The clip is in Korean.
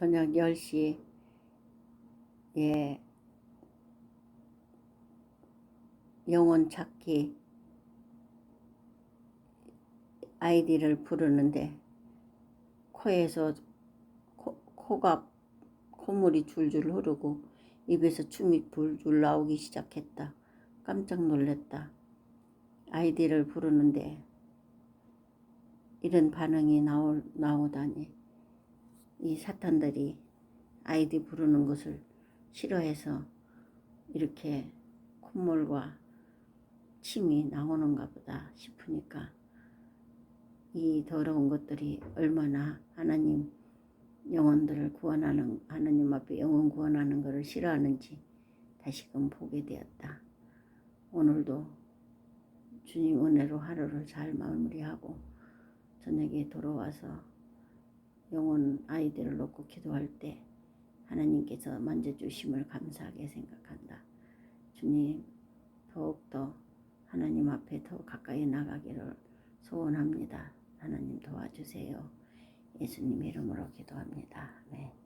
저녁 10시에 영혼 찾기 아이디를 부르는데 코에서 코, 코가 콧물이 줄줄 흐르고 입에서 춤이 불줄 나오기 시작했다. 깜짝 놀랐다. 아이디를 부르는데 이런 반응이 나오, 나오다니 이 사탄들이 아이디 부르는 것을 싫어해서 이렇게 콧물과 침이 나오는가 보다 싶으니까 이 더러운 것들이 얼마나 하나님 영혼들을 구원하는 하나님 앞에 영혼 구원하는 것을 싫어하는지 다시금 보게 되었다. 오늘도 주님 은혜로 하루를 잘 마무리하고 저녁에 돌아와서 영혼 아이들을 놓고 기도할 때 하나님께서 만져주심을 감사하게 생각한다. 주님 더욱더 하나님 앞에 더 가까이 나가기를 소원합니다. 하나님 도와주세요. 예수님 이름으로 기도합니다. 네.